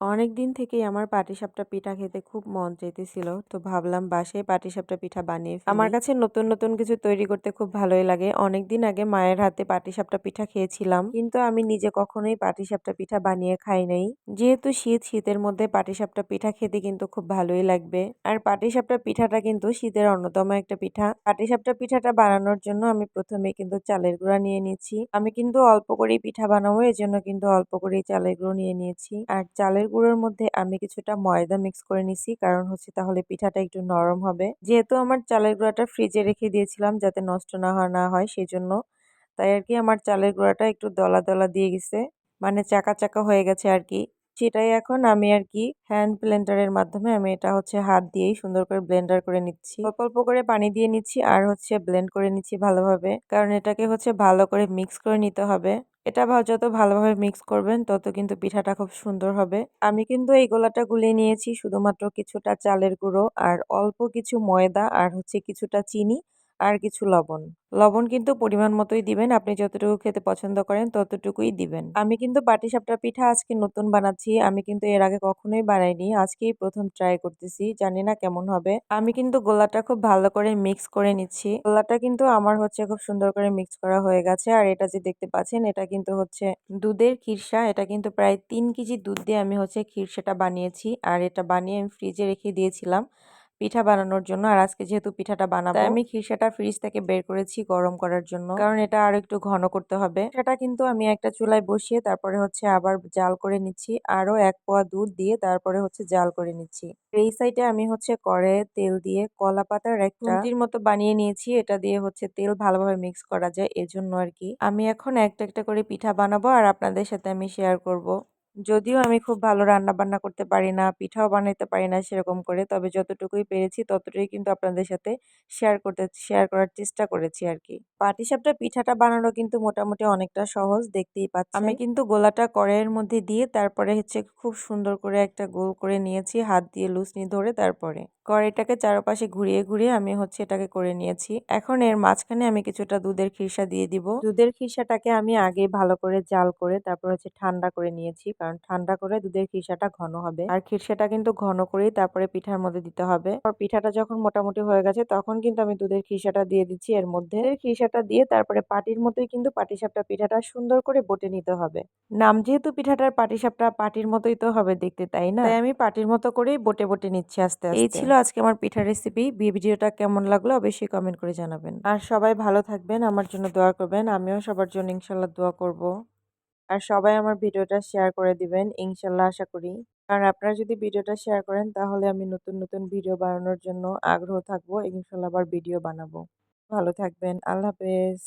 অনেক দিন থেকেই আমার পাটিসাপটা পিঠা খেতে খুব মন চাইতেছিল, তো ভাবলাম বাসায় পাটিসাপটা পিঠা বানিয়ে আমার কাছে নতুন নতুন কিছু তৈরি করতে খুব ভালোই লাগে। অনেক দিন আগে মায়ের হাতে পাটিসাপটা পিঠা খেয়েছিলাম, কিন্তু আমি নিজে কখনোই পাটিসাপটা পিঠা বানিয়ে খাই নাই। যেহেতু শীত, শীতের মধ্যে পাটিসাপটা পিঠা খেতে কিন্তু খুব ভালোই লাগবে। আর পাটিসাপটা পিঠাটা কিন্তু শীতের অন্যতম একটা পিঠা। পাটিসাপটা পিঠাটা বানানোর জন্য আমি প্রথমে কিন্তু চালের গুঁড়া নিয়ে নিচ্ছি আমি কিন্তু অল্প করেই পিঠা বানাবো, এজন্য কিন্তু অল্প করেই চালের গুঁড়ো নিয়ে নিয়েছি। আর চালের গুঁড়োর মধ্যে আমি কিছুটা ময়দা মিক্স করে নিছি। কারণ হচ্ছে তাহলে পিঠাটা একটু নরম হবে। যেহেতু আমার চালের গুঁড়াটা ফ্রিজে রেখে দিয়েছিলাম যাতে নষ্ট না হয় না হয় সেই জন্য তাই আর কি আমার চালের গুঁড়াটা একটু দলা দলা দিয়ে গেছে। মানে চাকা চাকা হয়ে গেছে আর কি। সেটাই এখন আমি আর কি হ্যান্ড ব্লেন্ডারের মাধ্যমে আমি এটা হচ্ছে হাত দিয়েই সুন্দর করে ব্লেন্ডার করে নিচ্ছি। অল্প অল্প করে পানি দিয়ে নিচ্ছি আর হচ্ছে ব্লেন্ড করে নিচ্ছি ভালোভাবে। কারণ এটাকে হচ্ছে ভালো করে মিক্স করে নিতে হবে। এটা যত ভালোভাবে মিক্স করবেন, তত কিন্তু পিঠাটা খুব সুন্দর হবে। আমি কিন্তু এই গোলাটা গুলিয়ে নিয়েছি শুধুমাত্র কিছুটা চালের গুঁড়ো আর অল্প কিছু ময়দা আর হচ্ছে কিছুটা চিনি। আর কিছু লবণ। লবণ কিন্তু পরিমাণ মতোই দিবেন, আপনি যতটুকু খেতে পছন্দ করেন ততটুকুই দিবেন। আমি কিন্তু পাটিসাপটা পিঠা আজকে নতুন বানাচ্ছি, আমি কিন্তু এর আগে কখনোই বানাইনি, আজকেই প্রথম ট্রাই করতেছি, জানি না কেমন হবে। আমি কিন্তু গোলাটা খুব ভালো করে মিক্স করে নিচ্ছি। গোলাটা কিন্তু আমার হচ্ছে খুব সুন্দর করে মিক্স করা হয়ে গেছে, আর এটা যে দেখতে পাচ্ছেন, এটা কিন্তু হচ্ছে দুধের খিরসা, এটা কিন্তু প্রায় তিন কেজি দুধ দিয়ে আমি হচ্ছে খিরসাটা বানিয়েছি, আর এটা বানিয়ে আমি ফ্রিজে রেখে দিয়েছিলাম। পিঠা বানানোর জন্য। আর আজকে যেহেতু পিঠাটা বানাবো আমি খিরসাটা ফ্রিজ থেকে বের করেছি গরম করার জন্য। কারণ এটা আরও একটু ঘন করতে হবে। সেটা কিন্তু আমি একটা চুলায় বসিয়ে তারপরে হচ্ছে আবার জাল করে নিচ্ছি। আরও এক পোয়া দুধ দিয়ে তারপরে হচ্ছে জাল করে নিচ্ছি। এই সাইডে আমি হচ্ছে করে তেল দিয়ে কলা পাতার একটা মতো বানিয়ে নিয়েছি। এটা দিয়ে হচ্ছে তেল ভালোভাবে মিক্স করা যায়, এজন্য আর কি। আমি এখন একটা একটা করে পিঠা বানাবো আর আপনাদের সাথে আমি শেয়ার করব। যদিও আমি খুব ভালো রান্না বান্না করতে পারি না, পিঠাও বানাইতে পারি না সেরকম করে, তবে যতটুকুই পেরেছি ততটুকুই কিন্তু আপনাদের সাথে শেয়ার করতে শেয়ার করার চেষ্টা করেছি আর কি। পাটিসাপটা পিঠাটা বানানো কিন্তু মোটামুটি অনেকটা সহজ, দেখতেই পাচ্ছি আমি কিন্তু গোলাটা কড়াইয়ের মধ্যে দিয়ে তারপরে হচ্ছে খুব সুন্দর করে একটা গোল করে নিয়েছি, হাত দিয়ে লুসনি ধরে তারপরে। কড়াইটাকে চারপাশে ঘুরিয়ে ঘুরিয়ে আমি হচ্ছে এটাকে করে নিয়েছি। এখন এর মাঝখানে আমি কিছুটা দুধের খিরসা দিয়ে দিব। দুধের খিরসাটাকে আমি আগে ভালো করে জাল করে তারপর হচ্ছে ঠান্ডা করে নিয়েছি কারণ ঠান্ডা করে দুধের খিরসাটা ঘন হবে। আর খিরসাটা কিন্তু ঘন করেই তারপরে পিঠার মধ্যে দিতে হবে। আর পিঠাটা যখন মোটামুটি হয়ে গেছে তখন কিন্তু আমি দুধের খিরসাটা দিয়ে দিচ্ছি এর মধ্যে। খিরসাটা দিয়ে তারপরে পাটির মতোই কিন্তু পাটিসাপটা পিঠাটা সুন্দর করে বটে নিতে হবে। নাম যেহেতু পিঠাটার পাটিসাপটা পাটির মতোই তো হবে দেখতে তাই না? তাই আমি পাটির মতো করেই বটে বটে নিচ্ছি আস্তে আস্তে। এই ছিল আজকে আমার পিঠার রেসিপি ভিডিওটা কেমন লাগল অবশ্যই কমেন্ট করে জানাবেন। আর সবাই ভালো থাকবেন, আমার জন্য দোয়া করবেন, আমিও সবার জন্য ইনশাল্লাহ দোয়া করব। আর সবাই আমার ভিডিওটা শেয়ার করে দিবেন ইনশাল্লাহ আশা করি। কারণ আপনারা যদি ভিডিওটা শেয়ার করেন, তাহলে আমি নতুন নতুন ভিডিও বানানোর জন্য আগ্রহ থাকব ইনশাল্লাহ আবার ভিডিও বানাবো। ভালো থাকবেন, আল্লাহ হাফেজ।